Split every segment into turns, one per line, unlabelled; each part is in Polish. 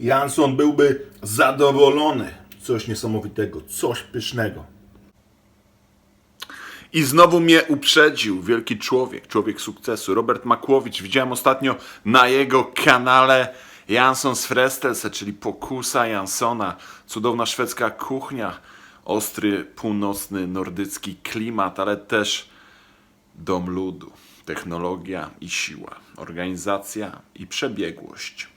Jansson byłby zadowolony. Coś niesamowitego, coś pysznego.
I znowu mnie uprzedził wielki człowiek, człowiek sukcesu, Robert Makłowicz. Widziałem ostatnio na jego kanale Janssons Frestelse, czyli pokusa Janssona, cudowna szwedzka kuchnia, ostry, północny, nordycki klimat, ale też dom ludu, technologia i siła, organizacja i przebiegłość.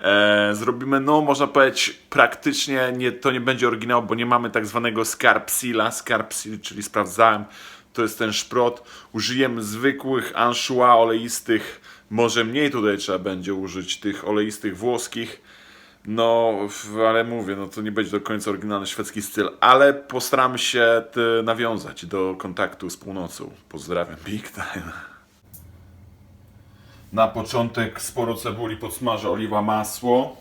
E, zrobimy, no można powiedzieć, praktycznie nie, to nie będzie oryginał, bo nie mamy tak zwanego scarpsila. Scarpsil, czyli sprawdzałem, to jest ten szprot. Użyjemy zwykłych anchois oleistych. Może mniej tutaj trzeba będzie użyć tych oleistych włoskich. No, ale mówię, no to nie będzie do końca oryginalny szwedzki styl, ale postaram się nawiązać do kontaktu z północą. Pozdrawiam, big time. Na początek sporo cebuli podsmażę, oliwa, masło.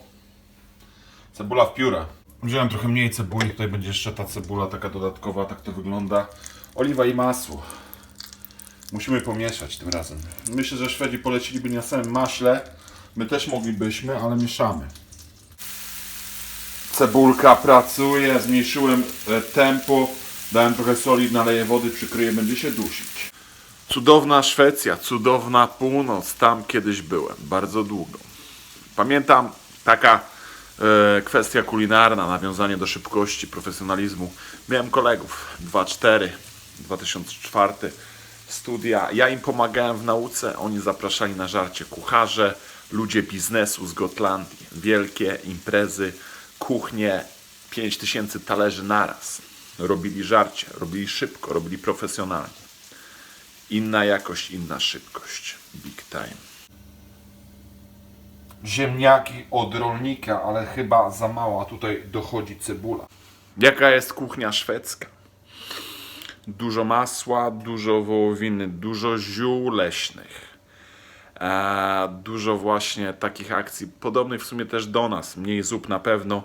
Cebula w pióra. Wziąłem trochę mniej cebuli, tutaj będzie jeszcze ta cebula taka dodatkowa, tak to wygląda. Oliwa i masło. Musimy pomieszać tym razem. Myślę, że Szwedzi poleciliby na samym maśle. My też moglibyśmy, ale mieszamy. Cebulka pracuje, zmniejszyłem e, tempo, dałem trochę soli, naleję wody, przykryję, będzie się dusić. Cudowna Szwecja, cudowna północ, tam kiedyś byłem, bardzo długo. Pamiętam taka e, kwestia kulinarna, nawiązanie do szybkości, profesjonalizmu. Miałem kolegów 2-4, 2004 studia. Ja im pomagałem w nauce, oni zapraszali na żarcie kucharze, ludzie biznesu z Gotlandii. Wielkie imprezy, kuchnie, 5000 talerzy naraz. Robili żarcie, robili szybko, robili profesjonalnie. Inna jakość, inna szybkość. Big time.
Ziemniaki od rolnika, ale chyba za mało, a tutaj dochodzi cebula.
Jaka jest kuchnia szwedzka? Dużo masła, dużo wołowiny, dużo ziół leśnych. E, dużo właśnie takich akcji, podobnych w sumie też do nas, mniej zup na pewno.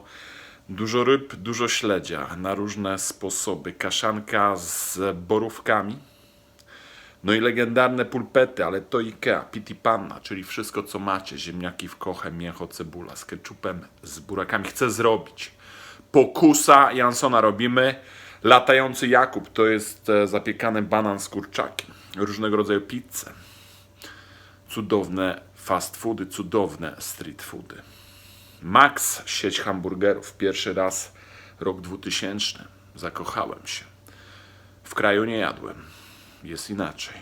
Dużo ryb, dużo śledzia na różne sposoby. Kaszanka z borówkami. No i legendarne pulpety, ale to Ikea, piti panna, czyli wszystko co macie. Ziemniaki w kochę, mięcho, cebula z keczupem, z burakami. Chcę zrobić. Pokusa Jansona robimy. Latający Jakub to jest e, zapiekany banan z kurczakiem. Różnego rodzaju pizze. Cudowne fast foody, cudowne street foody. Max, sieć hamburgerów. Pierwszy raz rok 2000. Zakochałem się. W kraju nie jadłem. Jest inaczej.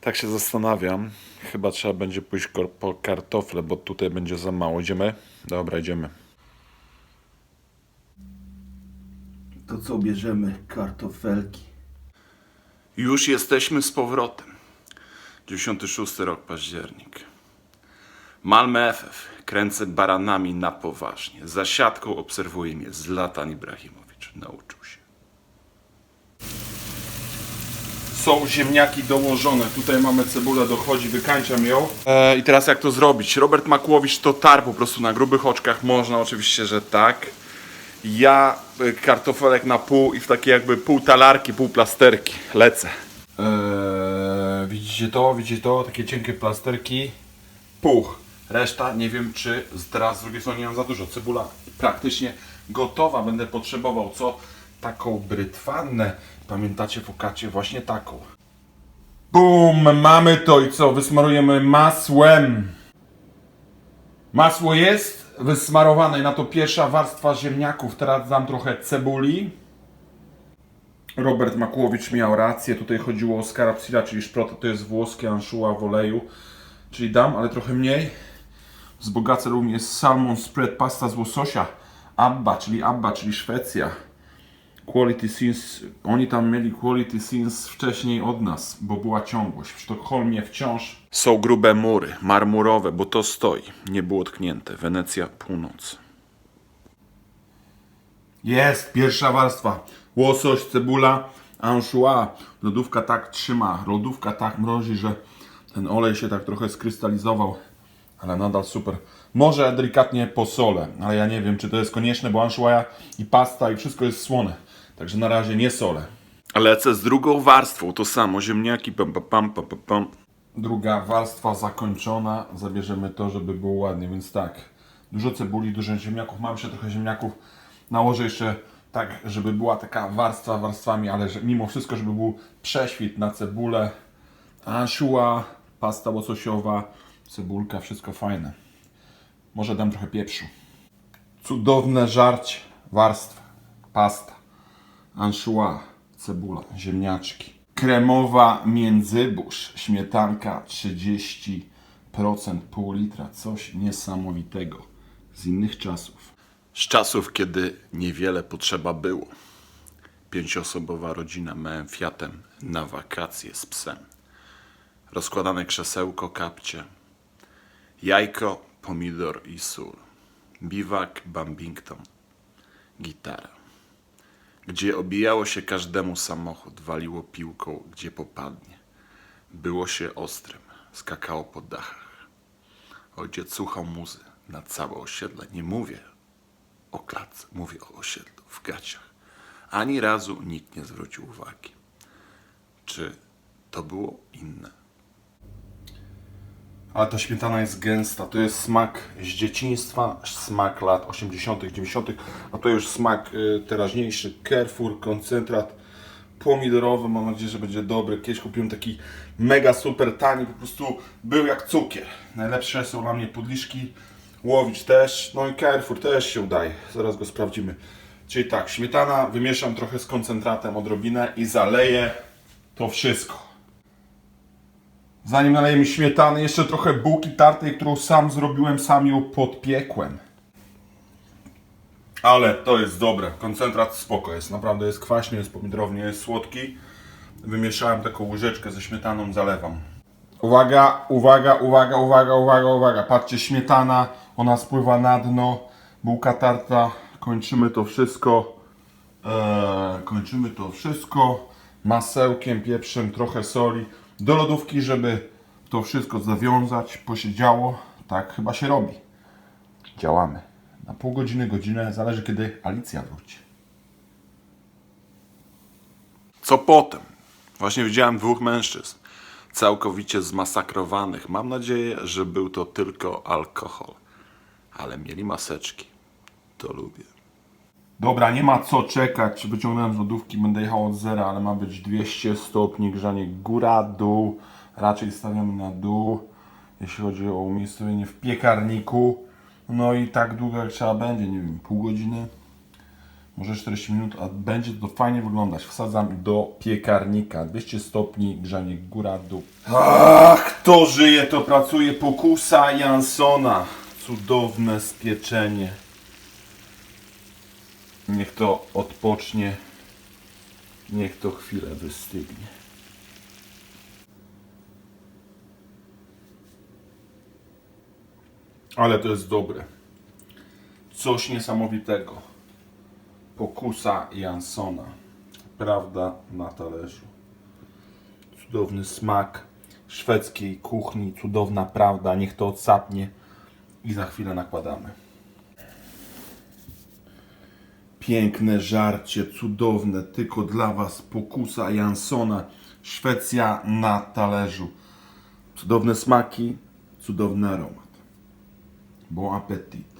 Tak się zastanawiam. Chyba trzeba będzie pójść po kartofle, bo tutaj będzie za mało. Idziemy? Dobra, idziemy.
To co bierzemy? Kartofelki.
Już jesteśmy z powrotem. 96 rok, październik. Malmö FF. Kręcę baranami na poważnie. Za siatką obserwuje mnie Zlatan Ibrahimowicz. Nauczył się.
Są ziemniaki dołożone. Tutaj mamy cebulę, dochodzi, wykańczam ją.
E, I teraz jak to zrobić? Robert Makłowicz to tar po prostu na grubych oczkach. Można oczywiście, że tak. Ja e, kartofelek na pół i w takie jakby pół talarki, pół plasterki. Lecę.
Eee, widzicie to? Widzicie to? Takie cienkie plasterki. Puch. Reszta nie wiem czy teraz z drugiej strony nie mam za dużo. Cebula praktycznie gotowa. Będę potrzebował co? Taką brytwannę. Pamiętacie fokacie? Właśnie taką. Bum! Mamy to i co? Wysmarujemy masłem. Masło jest wysmarowane na to pierwsza warstwa ziemniaków. Teraz dam trochę cebuli. Robert Makłowicz miał rację, tutaj chodziło o scarapsila, czyli szprot, to jest włoskie anchois w oleju, czyli dam, ale trochę mniej. Wzbogacę również salmon spread, pasta z łososia, Abba, czyli Abba, czyli Szwecja. Quality Scenes, oni tam mieli Quality Scenes wcześniej od nas, bo była ciągłość. W Sztokholmie wciąż
Są grube mury, marmurowe, bo to stoi. Nie było tknięte. Wenecja, północ.
Jest, pierwsza warstwa. Łosoś, cebula, anchois. Lodówka tak trzyma, lodówka tak mrozi, że ten olej się tak trochę skrystalizował, ale nadal super. Może delikatnie posolę, ale ja nie wiem, czy to jest konieczne, bo anchois i pasta i wszystko jest słone. Także na razie nie solę.
Lecę z drugą warstwą, to samo. Ziemniaki, pam, pam, pam, pam, pam.
Druga warstwa zakończona. Zabierzemy to, żeby było ładnie, więc tak. Dużo cebuli, dużo ziemniaków. Mam jeszcze trochę ziemniaków. Nałożę jeszcze tak, żeby była taka warstwa warstwami, ale że mimo wszystko, żeby był prześwit na cebulę. Ansiua, pasta łososiowa, cebulka, wszystko fajne. Może dam trochę pieprzu. Cudowne żarcie, warstwa, pasta, anchois, cebula, ziemniaczki. Kremowa międzybórz, śmietanka 30%, pół litra, coś niesamowitego z innych czasów.
Z czasów, kiedy niewiele potrzeba było. Pięcioosobowa rodzina małym Fiatem na wakacje z psem. Rozkładane krzesełko, kapcie. Jajko, pomidor i sól. Biwak, bambington. Gitara. Gdzie obijało się każdemu samochód, waliło piłką, gdzie popadnie. Było się ostrym, skakało po dachach. Ojciec słuchał muzy na całe osiedle. Nie mówię o klatce, mówię o osiedlu, w gaciach. Ani razu nikt nie zwrócił uwagi. Czy to było inne?
Ale ta śmietana jest gęsta. To jest smak z dzieciństwa, smak lat 80., 90., a to już smak y, teraźniejszy. Carrefour, koncentrat pomidorowy. Mam nadzieję, że będzie dobry. Kiedyś kupiłem taki mega super tani, po prostu był jak cukier. Najlepsze są dla mnie podliszki. Łowicz też, no i Carrefour też się udaje. Zaraz go sprawdzimy. Czyli tak, śmietana wymieszam trochę z koncentratem odrobinę i zaleję to wszystko. Zanim nalejemy śmietany, jeszcze trochę bułki tartej, którą sam zrobiłem, sam ją podpiekłem. Ale to jest dobre. Koncentrat spoko jest. Naprawdę jest kwaśny, jest pomidorowny, jest słodki. Wymieszałem taką łyżeczkę ze śmietaną, zalewam. Uwaga, uwaga, uwaga, uwaga, uwaga, uwaga. Patrzcie, śmietana, ona spływa na dno. Bułka tarta. Kończymy to wszystko. Eee, kończymy to wszystko masełkiem, pieprzem, trochę soli do lodówki, żeby to wszystko zawiązać, posiedziało. Tak chyba się robi. Działamy. Na pół godziny, godzinę, zależy kiedy Alicja wróci.
Co potem? Właśnie widziałem dwóch mężczyzn, całkowicie zmasakrowanych. Mam nadzieję, że był to tylko alkohol, ale mieli maseczki. To lubię.
Dobra, nie ma co czekać. Wyciągnąłem z lodówki, będę jechał od zera, ale ma być 200 stopni grzanie góra, dół. Raczej stawiamy na dół, jeśli chodzi o umiejscowienie w piekarniku. No i tak długo jak trzeba będzie, nie wiem, pół godziny, może 40 minut, a będzie to fajnie wyglądać. Wsadzam do piekarnika, 200 stopni grzanie góra, dół. Ach, kto żyje, to pracuje. Pokusa Jansona. Cudowne spieczenie. Niech to odpocznie. Niech to chwilę wystygnie. Ale to jest dobre. Coś niesamowitego. Pokusa Jansona. Prawda na talerzu. Cudowny smak szwedzkiej kuchni. Cudowna prawda. Niech to odsapnie. I za chwilę nakładamy. Piękne żarcie, cudowne, tylko dla Was. Pokusa Jansona, Szwecja na talerzu. Cudowne smaki, cudowny aromat. Bon appetit.